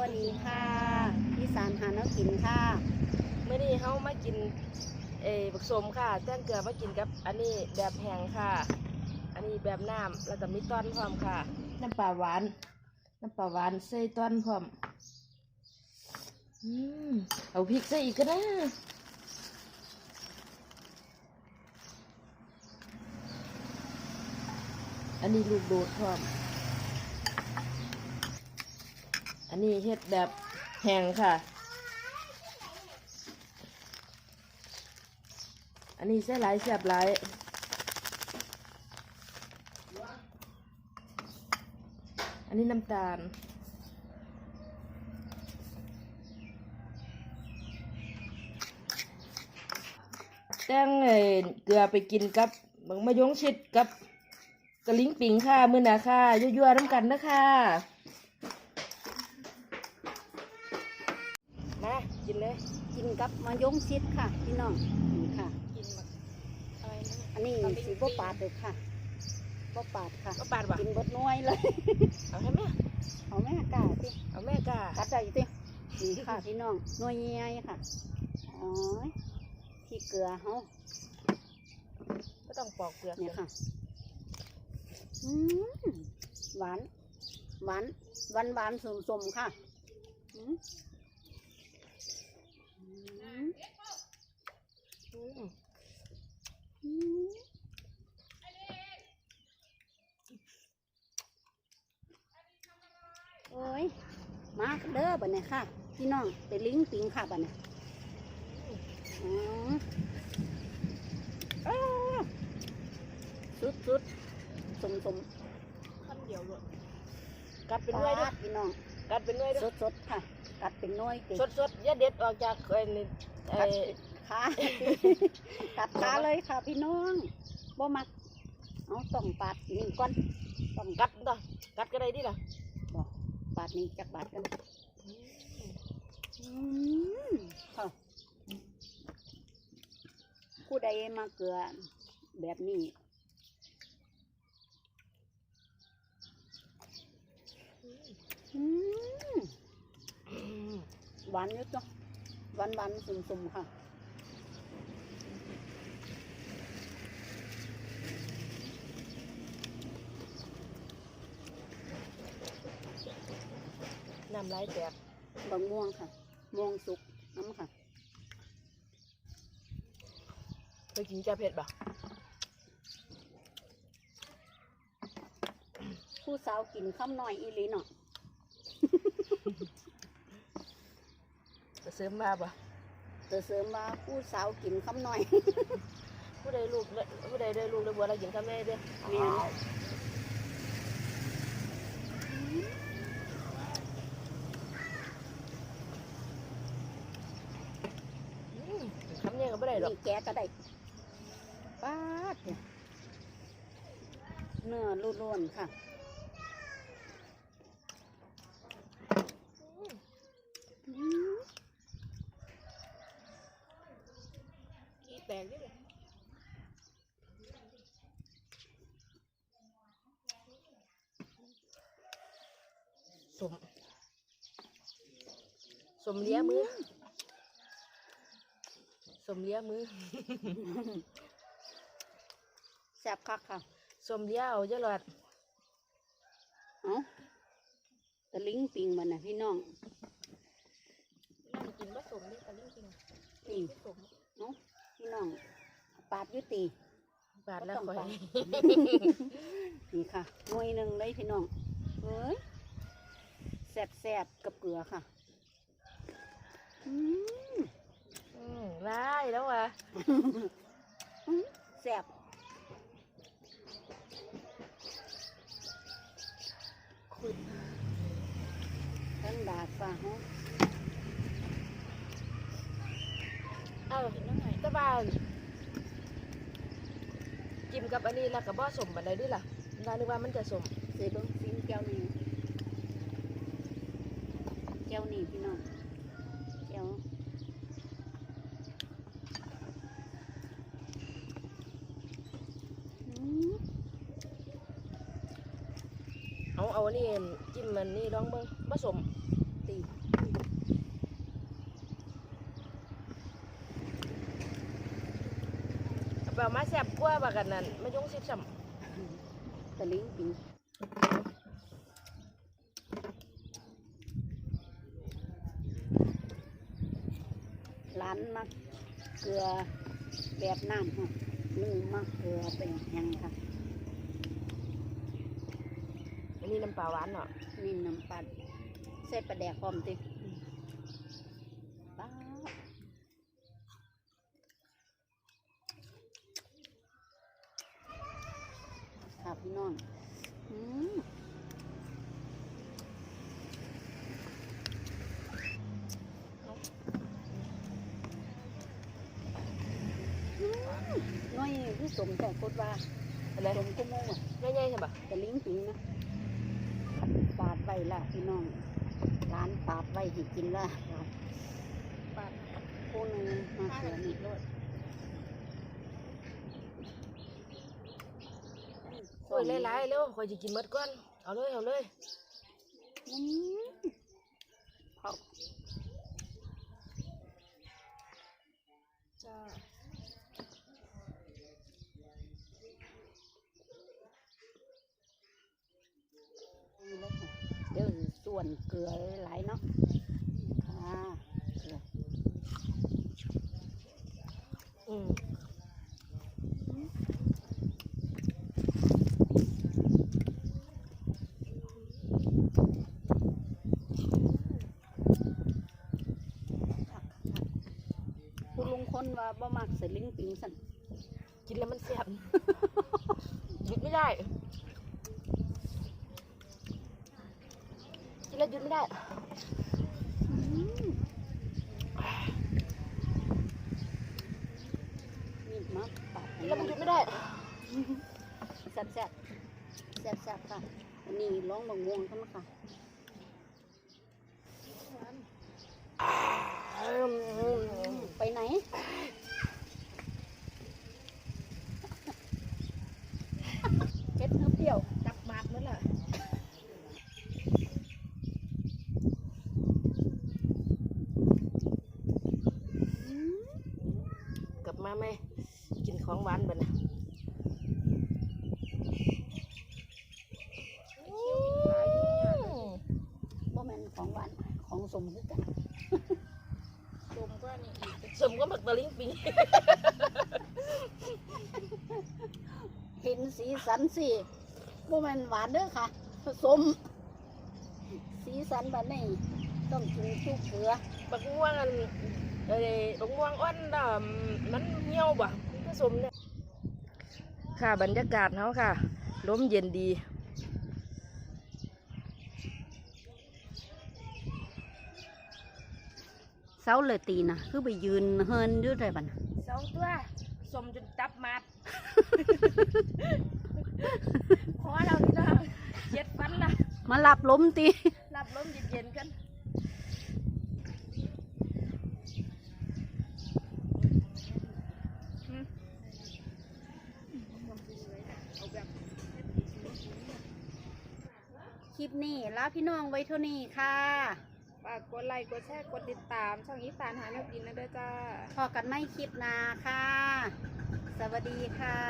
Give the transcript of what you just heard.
วัสดีค่ะอีสานหาแน้กินค่ะเมื่อนี้เฮามากินเออบักสมค่ะแจ้งเกลือมากินกับ อันนี้แบบแห้งค่ะ อันนี้แบบน้ำแล้วก็มีต้อนพร้อมค่ะ น้ำปลาหวาน น้ำปลาหวานใส่ต้อนพร้อมอืมเอาพริกใส่อีกก็ได้อันนี้ลูกโดดพร้อม อันนี้เฮ็ดแบบแห้งค่ะ อันนี้ใส่หลายเสียบหลายอันนี้น้ำตาล แต้งเอ่อเกลือไปกินกับบังมะยงชิดกับกระลิงปิงค่ะ มือหนาค่ะยั่วๆน้ำกันนะคะ กินเลย กินกับมายงชิดค่ะพี่น้องนี่ค่ะ กินแบบอะไรนะอันนี้สีบ่ปาดเลยค่ะบ่ปาดค่ะก็ปาดว่ะกินเบดน้อยเลย เอาให้แม่ เอาแม่กล้าสิเอาแม่กากัดใจสินี่ค่ะพี่น้องหน้อยใหญ่ค่ะโอ้ยพี่เกลือเฮาก็ต้องปอกเปลือกเนี่ยค่ะอืมหวาน หวานหวานหวานสมสมๆค่ะอืมอืม อืม อืม โอ้ย มาเด้อบัดนี้ค่ะ พี่น้องไปลิงปิงค่ะบัดนี้อ๋ออ้าวสุดสุดสมสมขั้นเดียวเลยกัดๆเป็นหน่วยด้วยปาดพี่น้อง กัดเป็นหน่วยด้สวยดสดๆค่ะ กัดเป็นหน้อยเก่งสดสดๆอย่าเด็ดออกจากไอ้นี่ไอ้กัด ขากัดขาเลยค่ะพี่น้องบ่มักเอาต้องปาดนี่ก่อนต้องกัดต่อกัดก็ได้ดิล่ะบ่ปาดนี่จักบาดกันอืมค่ะผู้ใดมาเกลือแบบนี้อืมอืมหวานอยู่จ้ะหวานหวานๆสุ่มๆค่ะำลายแตกบะม่วงค่ะ ม่วงสุกน้ำค่ะไปกินจะเผ็ดบ่ผู้สาวกินข้าวหน่อยอีหลีเนาะจะเสริมมาบ่เตอเสริมว่าผู้สาวกินข้าวหน่อย ผู้ใดลูกผู้ใดได้ลูกได้บัวเรากินข้าวแม่เด้อแม่น อืมคำเนี่ยก็ไม่ได้ หรอก นี่แกก็ได้ป้าดเนี่ยเนื้อล้วนๆค่ะอืมขี้แตกดิเลยสมสมเลี้ยมือ สมเลี้ยมือ แซ่บคักค่ะสมเลี้ยเอาเยอะหลอดเอาตะลิงปิงมันนะพี่น้องนั่งกินผสมนี่ตะลิ่งจริงนี่ผสมเนาะพี่น้องปาดอยุติบาทแล้วบ่คต้อองยปาดนี่ค่ะหน่วยหนึ่งเลยพี่น้องเฮ้ยแซ่บแซ่บๆกับเกลือค่ะ อืม อืมได้แล้วว่ะแซ่บขุดทั้งดาดฟ้าห้องเอาแตะบานจิ้มกับอันนี้แล้วก็บ่สมบันไดด้วยล่ะนานึกว่ามันจะสมเสยเบิ้งซิมแก้วนี้แก้วนี้พี่น้องแก้วอืม เอาเอาอั นนี้จิ้มมันนี่ลองเบิ่งผสมตีแบบมาแซ่บกว่าบักกันนั่นมายุ่งสิบสัมตะลิงปิงร้านมักเกลือแบบน้ำค่ะนึ่งมักเกลือเป็นแห้งค่ะ อันนี้น้ำปลาหวานเนาะนี่น้ำปัดเส้นปลาแดกพร้อมติป๊าบค่ะพี่น้องอืมอืมน้อยที่สมแต่กดว่าอะไรสมกุโมงอะ ง่ายๆใช่ปะตะลิงปิงนะ ปาดไว้ละพี่น้องร้านปาดไว้ให้กินละปาดคู่หนึงมาเสือนี่รถโอ้ยหลายๆเร็วคอยจะกินหมดก่อน เอาเลย เอาเลย อืมเขา จ้า นี่เลยค่ะเดี๋ยวส่วนเกลือหลายเนาะค่ะอืมคุณลุงคนว่าบ่มักเสลิงปิงสันกินแล้วมันแซ่บหยุดไม่ได้กินแล้ว หยุดไม่ได้นี่มาแล้วมันหยุดไม่ได้แซ่บแซ่บแซ่บแซ่บค่ะ อันนี้ร้องบางวงกันนะคะ ไปไหน เก็ดเปรี้ยว จับมาดนั่นแหละ อืม กลับมาไหมกิน ของหวานบ่นะบ่แม่นของหวานของสมคือกันสมก็นี่สมก็หมักตะลิงปิงเห็นสีสันสิบ่แม่นหวานเด้อค่ะผสมสีสันแบบนี้ต้องกินชุบเกลือบักม่วงอันเอ้ยบักม่วงอ่อนน่ะมันเหี่ยวบ่ผ สมเนี่ยค่ะบรรยากาศเฮาค่ะลมเย็นดีเสาเลยตีนะคือไปยืนเฮินอยู่ได้บัดน่ะสองตัวสมจนจับมัดพอเรานี่ละเจ็ดฟันละมาหลับล้มตีรับลมเย็นๆกันเอาแบบ คลิปนี้ลาพี่น้องไว้เท่านี้ค่ะฝากกดไลค์กดแชร์กดติดตาม ช่องอีสานหาแนวกินนะเด้อจ้า พอกันไม่คลิปหนาค่ะ สวัสดีค่ะ